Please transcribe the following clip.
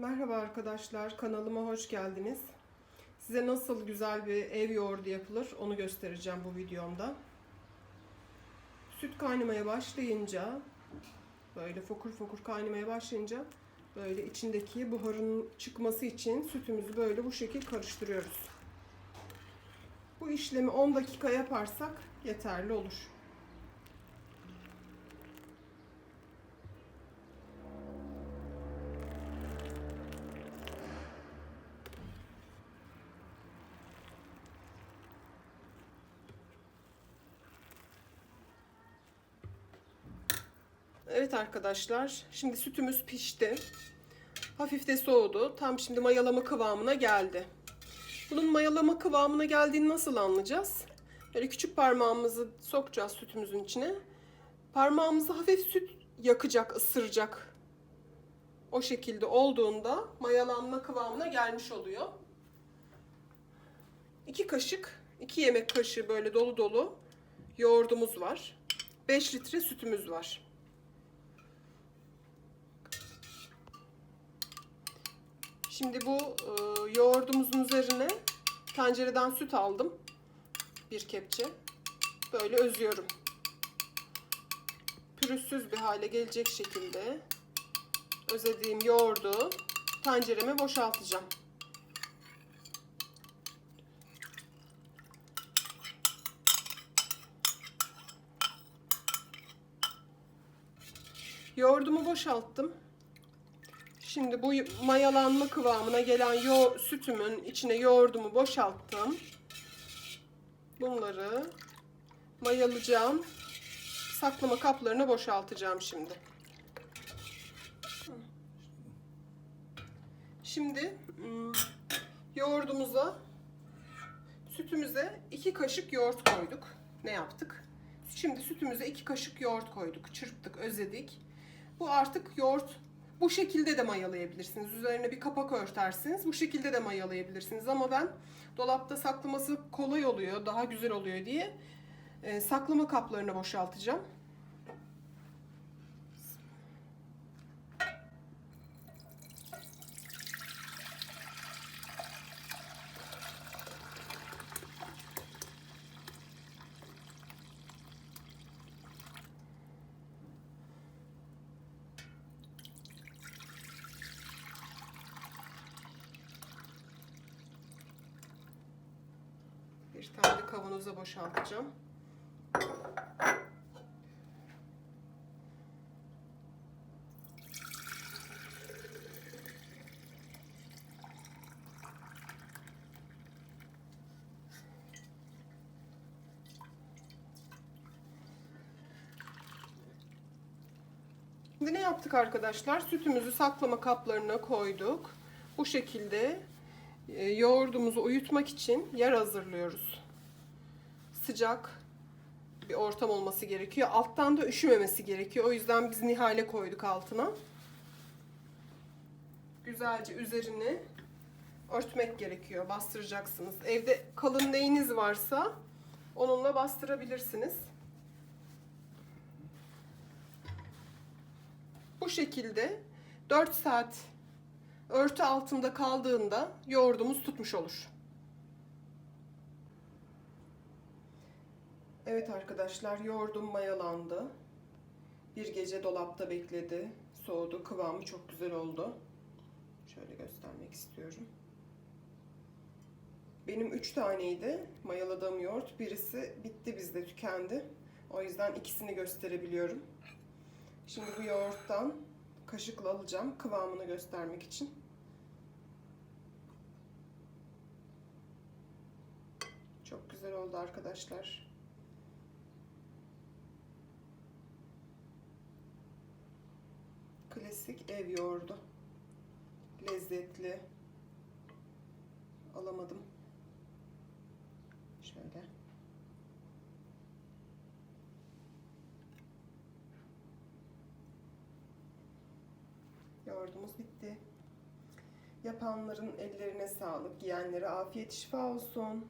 Merhaba arkadaşlar, kanalıma hoş geldiniz. Size nasıl güzel bir ev yoğurdu yapılır onu göstereceğim bu videomda. Süt kaynamaya başlayınca, böyle fokur fokur kaynamaya başlayınca böyle içindeki buharın çıkması için sütümüzü böyle bu şekil karıştırıyoruz. Bu işlemi 10 dakika yaparsak yeterli olur. Evet arkadaşlar, şimdi sütümüz pişti. Hafif de soğudu. Tam şimdi mayalama kıvamına geldi. Bunun mayalama kıvamına geldiğini nasıl anlayacağız? Böyle küçük parmağımızı sokacağız sütümüzün içine. Parmağımızı hafif süt yakacak, ısıracak. O şekilde olduğunda mayalanma kıvamına gelmiş oluyor. 2 kaşık, 2 yemek kaşığı böyle dolu dolu yoğurdumuz var. 5 litre sütümüz var. Şimdi bu e, yoğurdumuzun üzerine tencereden süt aldım. Bir kepçe. Böyle özüyorum. Pürüzsüz bir hale gelecek şekilde özlediğim yoğurdu tencereme boşaltacağım. Yoğurdumu boşalttım. Şimdi bu mayalanma kıvamına gelen yo sütümün içine yoğurdumu boşalttım. Bunları mayalayacağım. Saklama kaplarına boşaltacağım şimdi. Şimdi ım, yoğurdumuza sütümüze iki kaşık yoğurt koyduk. Ne yaptık? Şimdi sütümüze iki kaşık yoğurt koyduk. Çırptık, özledik. Bu artık yoğurt bu şekilde de mayalayabilirsiniz. Üzerine bir kapak örtersiniz. Bu şekilde de mayalayabilirsiniz. Ama ben dolapta saklaması kolay oluyor, daha güzel oluyor diye e, saklama kaplarına boşaltacağım. Bir tane de kavanoza boşaltacağım. Şimdi ne yaptık arkadaşlar? Sütümüzü saklama kaplarına koyduk. Bu şekilde yoğurdumuzu uyutmak için yer hazırlıyoruz. Sıcak bir ortam olması gerekiyor. Alttan da üşümemesi gerekiyor. O yüzden biz nihale koyduk altına. Güzelce üzerini örtmek gerekiyor. Bastıracaksınız. Evde kalın neyiniz varsa onunla bastırabilirsiniz. Bu şekilde 4 saat örtü altında kaldığında yoğurdumuz tutmuş olur. Evet arkadaşlar yoğurdum mayalandı. Bir gece dolapta bekledi. Soğudu. Kıvamı çok güzel oldu. Şöyle göstermek istiyorum. Benim 3 taneydi mayaladığım yoğurt. Birisi bitti bizde tükendi. O yüzden ikisini gösterebiliyorum. Şimdi bu yoğurttan kaşıkla alacağım kıvamını göstermek için. Çok güzel oldu arkadaşlar. Klasik ev yoğurdu. Lezzetli. Alamadım. Şöyle. Yoğurdumuz bitti. Yapanların ellerine sağlık, yiyenlere afiyet şifa olsun.